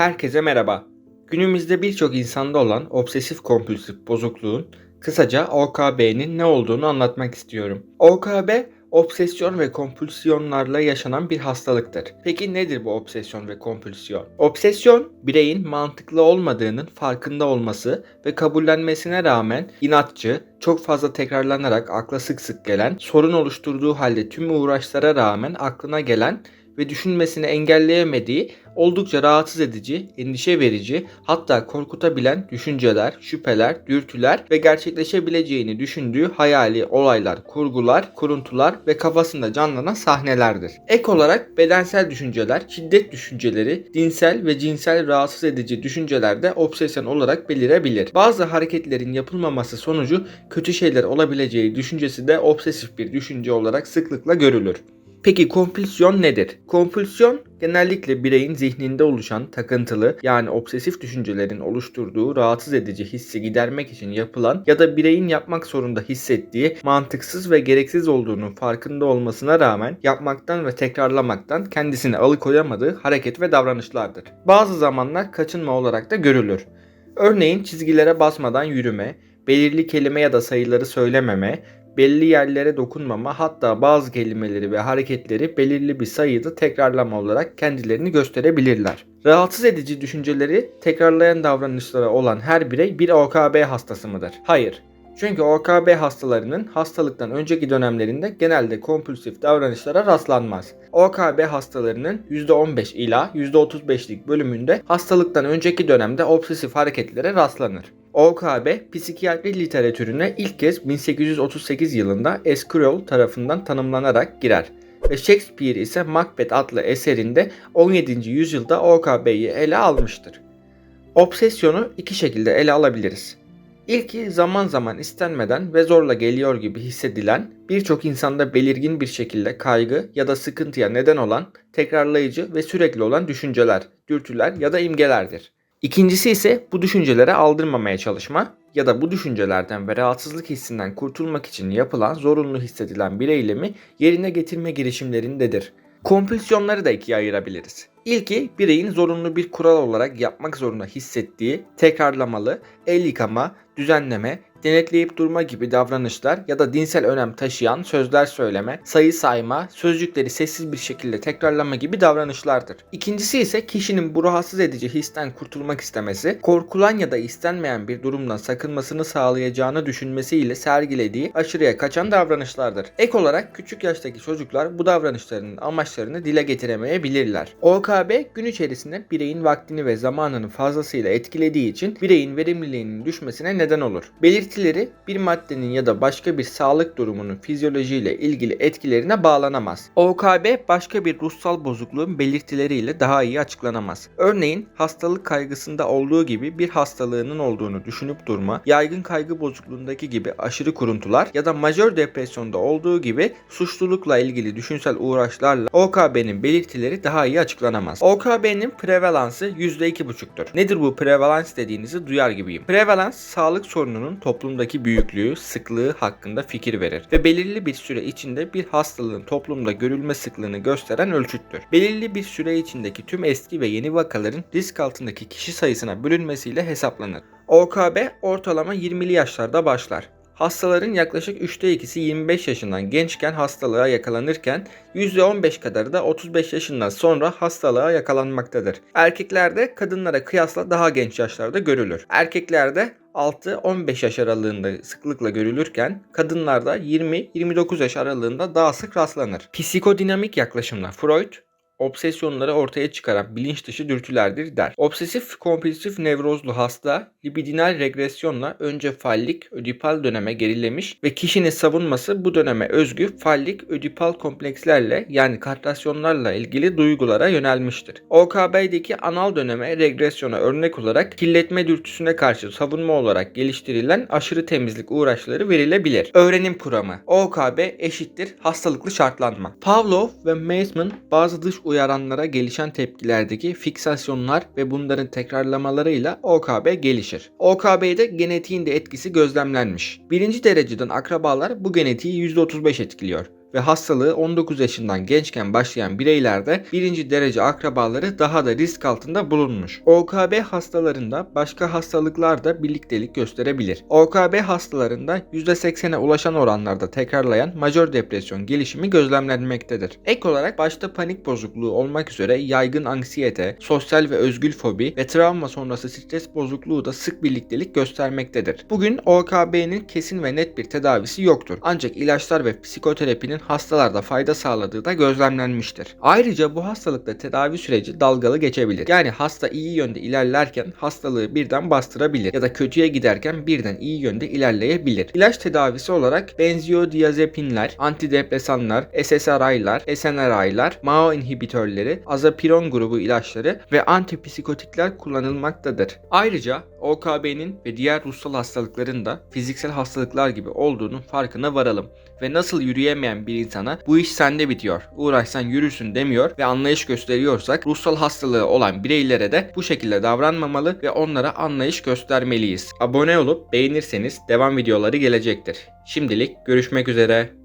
Herkese merhaba. Günümüzde birçok insanda olan obsesif kompulsif bozukluğun kısaca OKB'nin ne olduğunu anlatmak istiyorum. OKB, obsesyon ve kompulsiyonlarla yaşanan bir hastalıktır. Peki nedir bu obsesyon ve kompulsiyon? Obsesyon, bireyin mantıklı olmadığının farkında olması ve kabullenmesine rağmen inatçı, çok fazla tekrarlanarak akla sık sık gelen, sorun oluşturduğu halde tüm uğraşlara rağmen aklına gelen ve düşünmesini engelleyemediği oldukça rahatsız edici, endişe verici, hatta korkutabilen düşünceler, şüpheler, dürtüler ve gerçekleşebileceğini düşündüğü hayali olaylar, kurgular, kuruntular ve kafasında canlanan sahnelerdir. Ek olarak bedensel düşünceler, şiddet düşünceleri, dinsel ve cinsel rahatsız edici düşünceler de obsesyon olarak belirebilir. Bazı hareketlerin yapılmaması sonucu kötü şeyler olabileceği düşüncesi de obsesif bir düşünce olarak sıklıkla görülür. Peki kompulsiyon nedir? Kompulsiyon genellikle bireyin zihninde oluşan takıntılı yani obsesif düşüncelerin oluşturduğu rahatsız edici hissi gidermek için yapılan ya da bireyin yapmak zorunda hissettiği mantıksız ve gereksiz olduğunun farkında olmasına rağmen yapmaktan ve tekrarlamaktan kendisini alıkoyamadığı hareket ve davranışlardır. Bazı zamanlar kaçınma olarak da görülür. Örneğin çizgilere basmadan yürüme, belirli kelime ya da sayıları söylememe, belli yerlere dokunmama hatta bazı kelimeleri ve hareketleri belirli bir sayıda tekrarlama olarak kendilerini gösterebilirler. Rahatsız edici düşünceleri tekrarlayan davranışlara olan her birey bir OKB hastası mıdır? Hayır. Çünkü OKB hastalarının hastalıktan önceki dönemlerinde genelde kompulsif davranışlara rastlanmaz. OKB hastalarının %15 ila %35'lik bölümünde hastalıktan önceki dönemde obsesif hareketlere rastlanır. OKB psikiyatri literatürüne ilk kez 1838 yılında Esquirrel tarafından tanımlanarak girer ve Shakespeare ise Macbeth adlı eserinde 17. yüzyılda OKB'yi ele almıştır. Obsesyonu iki şekilde ele alabiliriz. İlki zaman zaman istenmeden ve zorla geliyor gibi hissedilen, birçok insanda belirgin bir şekilde kaygı ya da sıkıntıya neden olan, tekrarlayıcı ve sürekli olan düşünceler, dürtüler ya da imgelerdir. İkincisi ise bu düşüncelere aldırmamaya çalışma ya da bu düşüncelerden ve rahatsızlık hissinden kurtulmak için yapılan zorunlu hissedilen bir eylemi yerine getirme girişimlerindedir. Kompülsiyonları da ikiye ayırabiliriz. İlki bireyin zorunlu bir kural olarak yapmak zorunda hissettiği tekrarlamalı, el yıkama, düzenleme, denetleyip durma gibi davranışlar ya da dinsel önem taşıyan sözler söyleme, sayı sayma, sözcükleri sessiz bir şekilde tekrarlama gibi davranışlardır. İkincisi ise kişinin bu rahatsız edici histen kurtulmak istemesi, korkulan ya da istenmeyen bir durumdan sakınmasını sağlayacağını düşünmesiyle sergilediği aşırıya kaçan davranışlardır. Ek olarak küçük yaştaki çocuklar bu davranışlarının amaçlarını dile getiremeyebilirler. OKB gün içerisinde bireyin vaktini ve zamanını fazlasıyla etkilediği için bireyin verimliliğinin düşmesine neden olur. Belirt belirtileri bir maddenin ya da başka bir sağlık durumunun fizyolojiyle ilgili etkilerine bağlanamaz. OKB başka bir ruhsal bozukluğun belirtileriyle daha iyi açıklanamaz. Örneğin hastalık kaygısında olduğu gibi bir hastalığının olduğunu düşünüp durma, yaygın kaygı bozukluğundaki gibi aşırı kuruntular ya da majör depresyonda olduğu gibi suçlulukla ilgili düşünsel uğraşlarla OKB'nin belirtileri daha iyi açıklanamaz. OKB'nin prevalansı %2,5'tür. Nedir bu prevalans dediğinizi duyar gibiyim. Prevalans sağlık sorununun toplum toplumdaki büyüklüğü, sıklığı hakkında fikir verir ve belirli bir süre içinde bir hastalığın toplumda görülme sıklığını gösteren ölçüttür. Belirli bir süre içindeki tüm eski ve yeni vakaların risk altındaki kişi sayısına bölünmesiyle hesaplanır. OKB ortalama 20'li yaşlarda başlar. Hastaların yaklaşık 3'te 2'si 25 yaşından gençken hastalığa yakalanırken %15 kadarı da 35 yaşından sonra hastalığa yakalanmaktadır. Erkeklerde kadınlara kıyasla daha genç yaşlarda görülür. Erkeklerde 6-15 yaş aralığında sıklıkla görülürken kadınlarda 20-29 yaş aralığında daha sık rastlanır. Psikodinamik yaklaşımla Freud obsesyonları ortaya çıkaran bilinç dışı dürtülerdir der. Obsesif kompulsif nevrozlu hasta libidinal regresyonla önce fallik ödipal döneme gerilemiş ve kişinin savunması bu döneme özgü fallik ödipal komplekslerle yani kartasyonlarla ilgili duygulara yönelmiştir. OKB'deki anal döneme regresyona örnek olarak kirletme dürtüsüne karşı savunma olarak geliştirilen aşırı temizlik uğraşları verilebilir. Öğrenim kuramı OKB eşittir hastalıklı şartlanma. Pavlov ve Mason bazı dış uyaranlara gelişen tepkilerdeki fiksasyonlar ve bunların tekrarlamalarıyla OKB gelişir. OKB'de genetiğin de etkisi gözlemlenmiş. Birinci dereceden akrabalar bu genetiği %35 etkiliyor. Ve hastalığı 19 yaşından gençken başlayan bireylerde birinci derece akrabaları daha da risk altında bulunmuş. OKB hastalarında başka hastalıklar da birliktelik gösterebilir. OKB hastalarında %80'e ulaşan oranlarda tekrarlayan majör depresyon gelişimi gözlemlenmektedir. Ek olarak başta panik bozukluğu olmak üzere yaygın anksiyete, sosyal ve özgül fobi ve travma sonrası stres bozukluğu da sık birliktelik göstermektedir. Bugün OKB'nin kesin ve net bir tedavisi yoktur. Ancak ilaçlar ve psikoterapinin hastalarda fayda sağladığı da gözlemlenmiştir. Ayrıca bu hastalıkta tedavi süreci dalgalı geçebilir. Yani hasta iyi yönde ilerlerken hastalığı birden bastırabilir ya da kötüye giderken birden iyi yönde ilerleyebilir. İlaç tedavisi olarak benzodiazepinler, antidepresanlar, SSRI'lar, SNRI'lar, MAO inhibitörleri, azapiron grubu ilaçları ve antipsikotikler kullanılmaktadır. Ayrıca OKB'nin ve diğer ruhsal hastalıkların da fiziksel hastalıklar gibi olduğunun farkına varalım ve nasıl yürüyemeyen bir insana bu iş sende bitiyor, uğraşsan yürürsün demiyor ve anlayış gösteriyorsak ruhsal hastalığı olan bireylere de bu şekilde davranmamalı ve onlara anlayış göstermeliyiz. Abone olup beğenirseniz devam videoları gelecektir. Şimdilik görüşmek üzere.